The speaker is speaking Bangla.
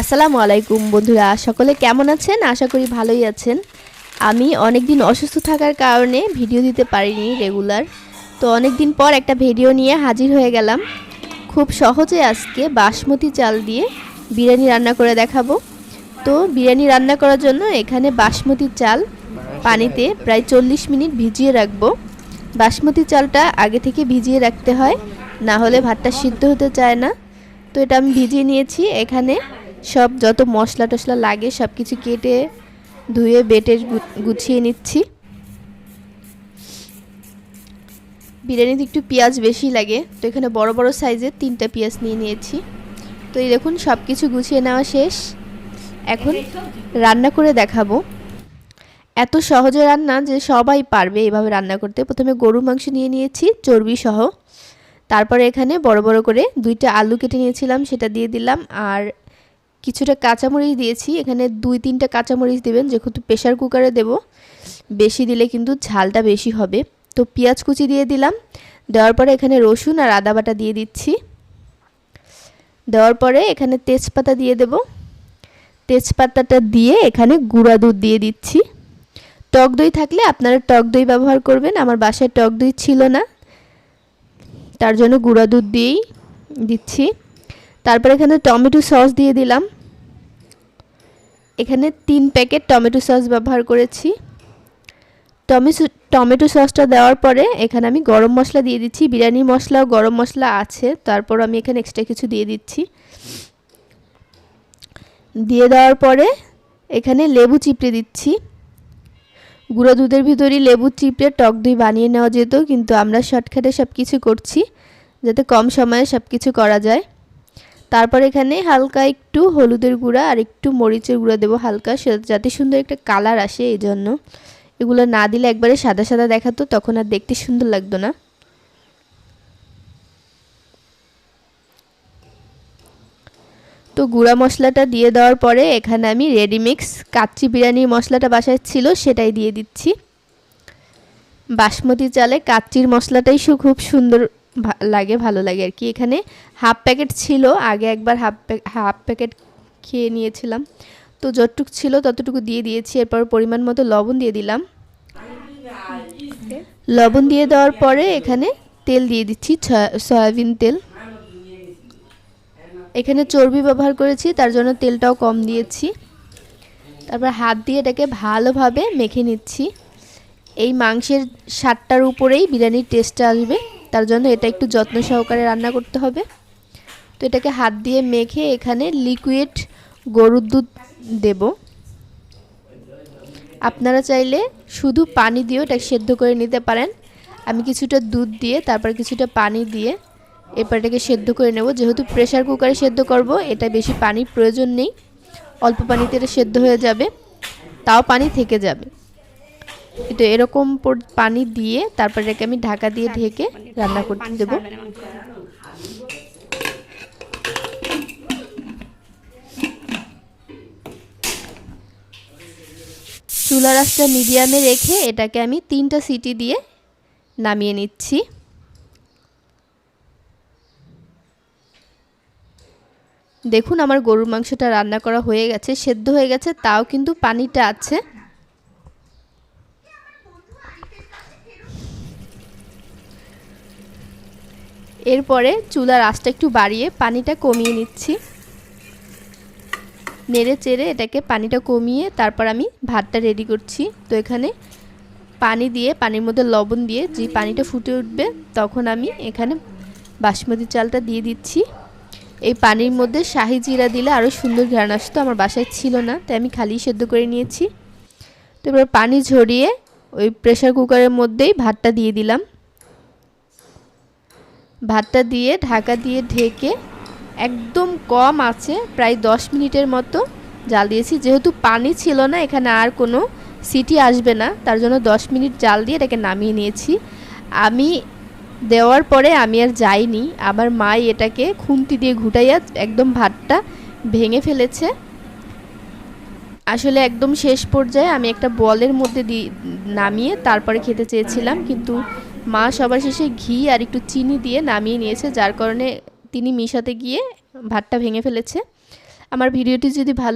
আসসালামু আলাইকুম বন্ধুরা, সকলে কেমন আছেন? আশা করি ভালোই আছেন। আমি অনেক দিন অসুস্থ থাকার কারণে ভিডিও দিতে পারিনি রেগুলার। তো অনেক দিন পর একটা ভিডিও নিয়ে হাজির হয়ে গেলাম। খুব সহজে আজকে বাসমতি চাল দিয়ে বিরিয়ানি রান্না করে দেখাবো। তো বিরিয়ানি রান্না করার জন্য এখানে বাসমতি চাল পানিতে প্রায় চল্লিশ মিনিট ভিজিয়ে রাখব। বাসমতি চালটা আগে থেকে ভিজিয়ে রাখতে হয়, না হলে ভাতটা সিদ্ধ হতে চায় না। তো এটা আমি ভিজিয়ে নিয়েছি এখানে। সব যত মশলা টশলা লাগে সব কিছু কেটে ধুয়ে, বেটে গুছিয়ে নিচ্ছি। বিরিয়ানিতে একটু পেঁয়াজ বেশি লাগে, তো এখানে বড় বড় সাইজের তিনটা পেঁয়াজ নিয়ে নিয়েছি। তো এই দেখুন, সব কিছু গুছিয়ে নেওয়া শেষ। এখন রান্না করে দেখাবো। এত সহজে রান্না যে সবাই পারবে এভাবে রান্না করতে। প্রথমে গরু মাংস নিয়ে নিয়েছি, চর্বি সহ। তারপরে এখানে বড় বড় করে দুইটা আলু কেটে নিয়েছিলাম, সেটা দিয়ে দিলাম। আর কিছুটা কাঁচামরিচ দিয়েছি, এখানে দুই তিনটা কাঁচামরিচ দেবেন, যেহেতু প্রেশার কুকারে দেব। বেশি দিলে কিন্তু ঝালটা বেশি হবে। তো পেঁয়াজ কুচি দিয়ে দিলাম। দেওয়ার পরে এখানে রসুন আর আদা বাটা দিয়ে দিচ্ছি। দেওয়ার পরে এখানে তেজপাতা দিয়ে দেব। তেজপাতাটা দিয়ে এখানে গুঁড়া দুধ দিয়ে দিচ্ছি। টক দই থাকলে আপনারা টক দই ব্যবহার করবেন, আমার বাসায় টক দই ছিল না। তার জন্য গুঁড়া দুধ দিয়েই দিচ্ছি। তারপর এখানে টমেটো সস দিয়ে দিলাম। এখানে তিন প্যাকেট টমেটো সস ব্যবহার করেছি। টমেটো টমেটো সসটা দেওয়ার পরে এখানে আমি গরম মশলা দিয়ে দিচ্ছি। বিরিয়ানি মশলা ও গরম মশলা আছে, তারপর আমি এখানে এক্সট্রা কিছু দিয়ে দিচ্ছি। দিয়ে দেওয়ার পরে এখানে লেবু চিপড়ে দিচ্ছি। গুঁড়ো দুধের ভিতরেই লেবু চিপড়ে টক দই বানিয়ে নেওয়া যেত, কিন্তু আমরা শর্টকাটে সব কিছু করছি, যাতে কম সময়ে সব কিছু করা যায়। তারপর এখানে হালকা একটু হলুদের গুঁড়া আর একটু মরিচের গুঁড়া দেবো হালকা যাতে সুন্দর একটা কালার আসে এই জন্য এগুলো না দিলে একবারে সাদা সাদা দেখাতো, তখন আর দেখতে সুন্দর লাগতো না। তো গুঁড়া মশলাটা দিয়ে দেওয়ার পরে এখানে আমি রেডিমিক্স কাচ্চি বিরিয়ানির মশলাটা বাসায় ছিল সেটাই দিয়ে দিচ্ছি। বাসমতি চালে কাচ্চির মশলাটাই খুব সুন্দর লাগে, ভালো লাগে আর কি। এখানে হাফ প্যাকেট ছিল, আগে একবার হাফ হাফ প্যাকেট খেয়ে নিয়েছিলাম। তো যতটুকু ছিল ততটুকু দিয়ে দিয়েছি, এরপর পরিমাণ মতো লবণ দিয়ে দিলাম। লবণ দিয়ে দেওয়ার পরে এখানে তেল দিয়ে দিচ্ছি সয়াবিন তেল। এখানে চর্বি ব্যবহার করেছি, তার জন্য তেলটাও কম দিয়েছি। তারপর হাত দিয়ে এটাকে ভালোভাবে মেখে নিচ্ছি। এই মাংসের স্বাদটার উপরেই বিরিয়ানির টেস্টটা আসবে। তার জন্য এটা একটু যত্ন সহকারে রান্না করতে হবে। তো এটাকে হাত দিয়ে মেখে এখানে লিকুইড গরুর দুধ দেব। আপনারা চাইলে শুধু পানি দিয়েও এটা সেদ্ধ করে নিতে পারেন। আমি কিছুটা দুধ দিয়ে, তারপর কিছুটা পানি দিয়ে এরপর এটাকে সেদ্ধ করে নেব। যেহেতু প্রেশার কুকারে সেদ্ধ করব, এটা বেশি পানির প্রয়োজন নেই। অল্প পানিতে এটা সেদ্ধ হয়ে যাবে, তাও পানি থেকে যাবে। তো এরকম পর- পানি দিয়ে তারপর এটাকে আমি ঢাকা দিয়ে ঢেকে রান্না করতে দেবো। চুলা রাসটা মিডিয়ামে রেখে এটাকে আমি তিনটা সিটি দিয়ে নামিয়ে নিচ্ছি। দেখুন আমার গরুর মাংসটা রান্না করা হয়ে গেছে সেদ্ধ হয়ে গেছে তাও কিন্তু পানিটা আছে। এরপরে চুলার আঁচটা একটু বাড়িয়ে পানিটা কমিয়ে নিচ্ছি। নেড়ে চেড়ে এটাকে পানিটা কমিয়ে তারপর আমি ভাতটা রেডি করছি। তো এখানে পানি দিয়ে, পানির মধ্যে লবণ দিয়ে যে পানিটা ফুটে উঠবে তখন আমি এখানে বাসমতি চালটা দিয়ে দিচ্ছি। এই পানির মধ্যে শাহি জিরা দিলে আরও সুন্দর ঘ্রাণ আসতো, আমার বাসায় ছিল না, তাই আমি খালি সেদ্ধ করে নিয়েছি। তো এবার পানি ঝরিয়ে ওই প্রেশার কুকারের মধ্যেই ভাতটা দিয়ে দিলাম। ভাতটা দিয়ে ঢাকা দিয়ে ঢেকে একদম কম আছে, প্রায় দশ মিনিটের মতো জাল দিয়েছি যেহেতু পানি ছিল না, এখানে আর কোনো সিটি আসবে না, তার জন্য দশ মিনিট জাল দিয়ে এটাকে নামিয়ে নিয়েছি। আমি দেওয়ার পরে আমি আর যাইনি আমার মাই এটাকে খুন্তি দিয়ে ঘুটাইয়া একদম ভাতটা ভেঙে ফেলেছে। আসলে একদম শেষ পর্যায়ে আমি একটা বলের মধ্যে নামিয়ে তারপরে খেতে চেয়েছিলাম, কিন্তু মা সবার শেষে ঘি আর একটু চিনি দিয়ে নামিয়ে নিয়েছে, যার কারণে তিনি মিশাতে গিয়ে ভাতটা ভেঙে ফেলেছে। আমার ভিডিওটি যদি ভালো